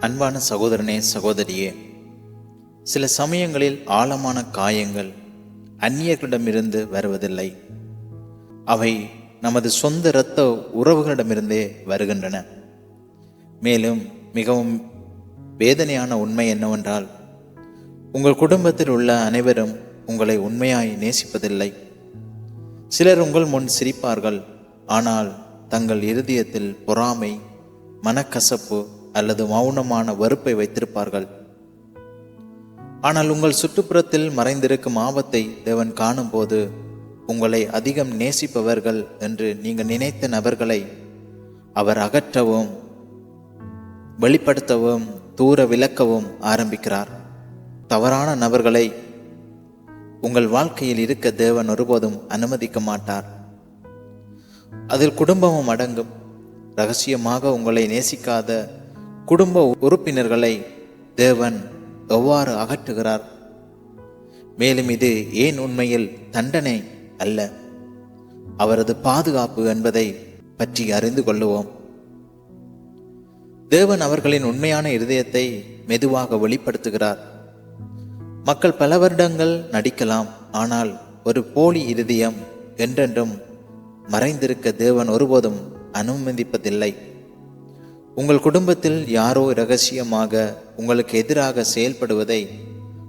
அன்பான சகோதரனே சகோதரியே சில சமயங்களில் ஆழமான காயங்கள் அந்நியர்களிடமிருந்து வருவதில்லை. அவை நமது சொந்த இரத்த உறவுகளிடமிருந்தே வருகின்றன. மேலும் மிகவும் வேதனையான உண்மை என்னவென்றால் உங்கள் குடும்பத்தில் உள்ள அனைவரும் உங்களை உண்மையாய் நேசிப்பதில்லை. சிலர் உங்கள் முன் சிரிப்பார்கள் ஆனால் தங்கள் இருதயத்தில் பொறாமை மனக்கசப்பு அல்லது மௌனமான வெறுப்பை வைத்திருப்பார்கள். ஆனால் உங்கள் சுற்றுப்புறத்தில் மறைந்திருக்கும் ஆபத்தை தேவன் காணும்போது உங்களை அதிகம் நேசிப்பவர்கள் என்று நீங்கள் நினைத்த நபர்களை அவர் அகற்றவும் வெளிப்படுத்தவும் தூர விளக்கவும் ஆரம்பிக்கிறார். தவறான நபர்களை உங்கள் வாழ்க்கையில் இருக்க தேவன் ஒருபோதும் அனுமதிக்க மாட்டார். அதில் குடும்பமும் அடங்கும். ரகசியமாக உங்களை நேசிக்காத குடும்ப உறுப்பினர்களை தேவன் எவ்வாறு அகற்றுகிறார்? மேலும் இது ஏன் உண்மையில் தண்டனை அல்ல? அவரது பாதுகாப்பு என்பதை பற்றி அறிந்து கொள்ளுவோம். தேவன் அவர்களின் உண்மையான இருதயத்தை மெதுவாக வெளிப்படுத்துகிறார். மக்கள் பல வருடங்கள் நடிக்கலாம் ஆனால் ஒரு போலி இருதயம் என்றென்றும் மறைந்திருக்க தேவன் ஒருபோதும் அனுமதிப்பதில்லை. உங்கள் குடும்பத்தில் யாரோ இரகசியமாக உங்களுக்கு எதிராக செயல்படுவதை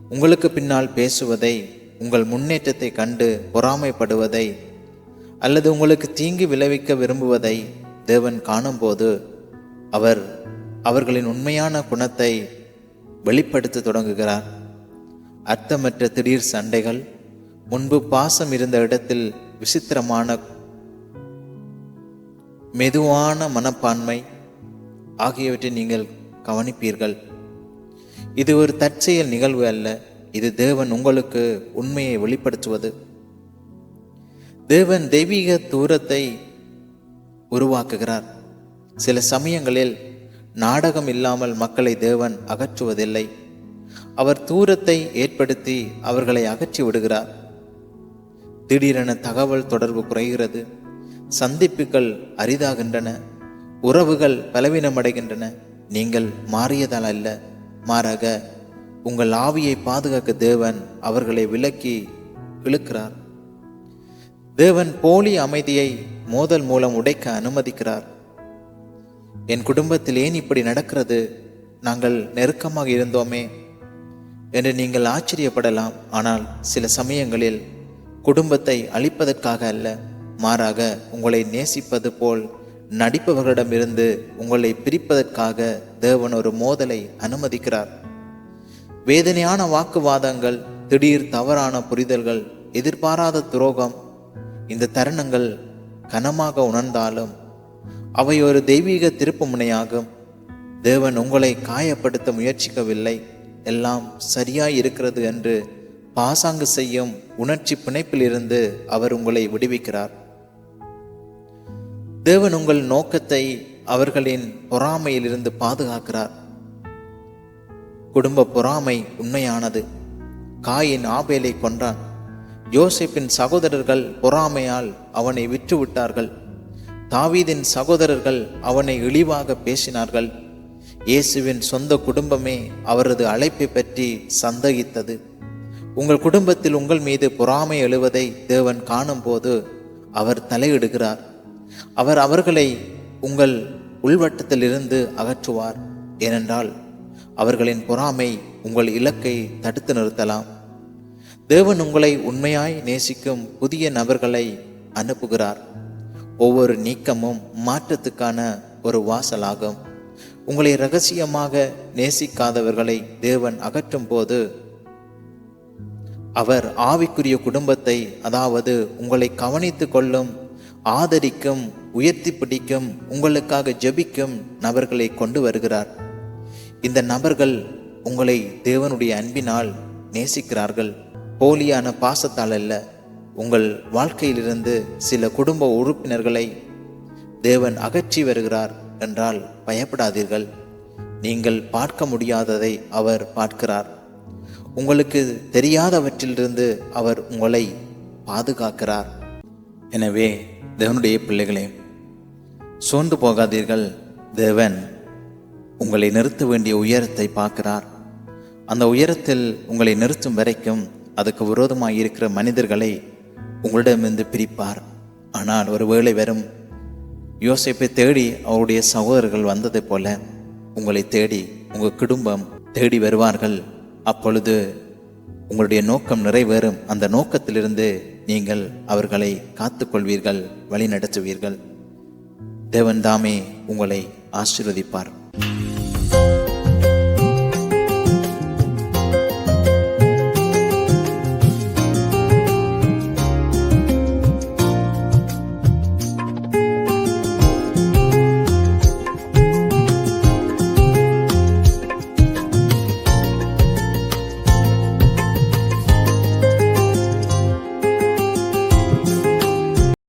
உங்களுக்கு பின்னால் பேசுவதை உங்கள் முன்னேற்றத்தை கண்டு பொறாமைப்படுவதை அல்லது உங்களுக்கு தீங்கு விளைவிக்க விரும்புவதை தேவன் காணும்போது அவர் அவர்களின் உண்மையான குணத்தை வெளிப்படுத்த தொடங்குகிறார். அர்த்தமற்ற திடீர் சண்டைகள் முன்பு பாசம் இருந்த இடத்தில் விசித்திரமான மெதுவான மனப்பான்மை ஆகியவற்றை நீங்கள் கவனிப்பீர்கள். இது ஒரு தற்செயல் நிகழ்வு அல்ல. இது தேவன் உங்களுக்கு உண்மையை வெளிப்படுத்துவது. தேவன் தெய்வீக தூரத்தை உருவாக்குகிறார். சில சமயங்களில் நாடகம் இல்லாமல் மக்களை தேவன் அகற்றுவதில்லை. அவர் தூரத்தை ஏற்படுத்தி அவர்களை அகற்றி விடுகிறார். திடீரென தகவல் தொடர்பு குறைகிறது. சந்திப்புகள் அரிதாகின்றன. உறவுகள் பலவீனமடைகின்றன. நீங்கள் மாறியதால் அல்ல. மாறாக உங்கள் ஆவியை பாதுகாக்க தேவன் அவர்களை விலக்கி இழுக்கிறார். தேவன் போலி அமைதியை மோதல் மூலம் உடைக்க அனுமதிக்கிறார். என் குடும்பத்தில் ஏன் இப்படி நடக்கிறது? நாங்கள் நெருக்கமாக இருந்தோமே என்று நீங்கள் ஆச்சரியப்படலாம். ஆனால் சில சமயங்களில் குடும்பத்தை அழிப்பதற்காக அல்ல. மாறாக உங்களை நேசிப்பது போல் நடிப்பவர்களிடமிருந்து உங்களை பிரிப்பதற்காக தேவன் ஒரு மோதலை அனுமதிக்கிறார். வேதனையான வாக்குவாதங்கள் திடீர் தவறான புரிதல்கள் எதிர்பாராத துரோகம் இந்த தருணங்கள் கனமாக உணர்ந்தாலும் அவை ஒரு தெய்வீக திருப்பு முனையாகும் தேவன் உங்களை காயப்படுத்த முயற்சிக்கவில்லை. எல்லாம் சரியாய் இருக்கிறது என்று பாசாங்கு செய்யும் உணர்ச்சி பிணைப்பிலிருந்து அவர் உங்களை விடுவிக்கிறார். தேவன் உங்கள் நோக்கத்தை அவர்களின் பொறாமையிலிருந்து பாதுகாக்கிறார். குடும்ப பொறாமை உண்மையானது. காயின் ஆபேலை கொன்றான். யோசிப்பின் சகோதரர்கள் பொறாமையால் அவனை விற்றுவிட்டார்கள். தாவீதின் சகோதரர்கள் அவனை இழிவாக பேசினார்கள். இயேசுவின் சொந்த குடும்பமே அவரது அழைப்பை பற்றி சந்தேகித்தது. உங்கள் குடும்பத்தில் உங்கள் மீது பொறாமை எழுவதை தேவன் காணும்போது அவர் தலையிடுகிறார். அவர் அவர்களை உங்கள் உள்வட்டத்திலிருந்து அகற்றுவார். ஏனென்றால் அவர்களின் பொறாமை உங்கள் இலக்கை தடுத்து நிறுத்தலாம். தேவன் உங்களை உண்மையாய் நேசிக்கும் புதிய நபர்களை அனுப்புகிறார். ஒவ்வொரு நீக்கமும் மாற்றத்துக்கான ஒரு வாசலாகும். உங்களை ரகசியமாக நேசிக்காதவர்களை தேவன் அகற்றும் போது அவர் ஆவிக்குரிய குடும்பத்தை அதாவது உங்களை கவனித்து கொள்ளும் ஆதரிக்கும் உயர்த்தி பிடிக்கும் உங்களுக்காக ஜெபிக்கும் நபர்களை கொண்டு வருகிறார். இந்த நபர்கள் உங்களை தேவனுடைய அன்பினால் நேசிக்கிறார்கள். போலியான பாசத்தால் அல்ல உங்கள் வாழ்க்கையிலிருந்து சில குடும்ப உறுப்பினர்களை தேவன் அகற்றி வருகிறார் என்றால் பயப்படாதீர்கள். நீங்கள் பார்க்க முடியாததை அவர் பார்க்கிறார். உங்களுக்கு தெரியாதவற்றிலிருந்து அவர் உங்களை பாதுகாக்கிறார். எனவே தேவனுடைய பிள்ளைகளே சோர்ந்து போகாதீர்கள். தேவன் உங்களை நிறுத்த வேண்டிய உயரத்தை பார்க்கிறார். அந்த உயரத்தில் உங்களை நிறுத்தும் வரைக்கும் அதுக்கு விரோதமாக இருக்கிற மனிதர்களை உங்களிடமிருந்து பிரிப்பார். ஆனால் ஒரு வேளை வரும் யோசிப்பை தேடி அவருடைய சகோதரர்கள் வந்ததை போல உங்களை தேடி உங்கள் குடும்பம் தேடி வருவார்கள். அப்பொழுது உங்களுடைய நோக்கம் நிறைவேறும். அந்த நோக்கத்திலிருந்து நீங்கள் அவர்களை காத்துக்கொள்வீர்கள் வழிநடத்துவீர்கள். தேவன்தாமே தேவன் தாமே உங்களை ஆசீர்வதிப்பார்.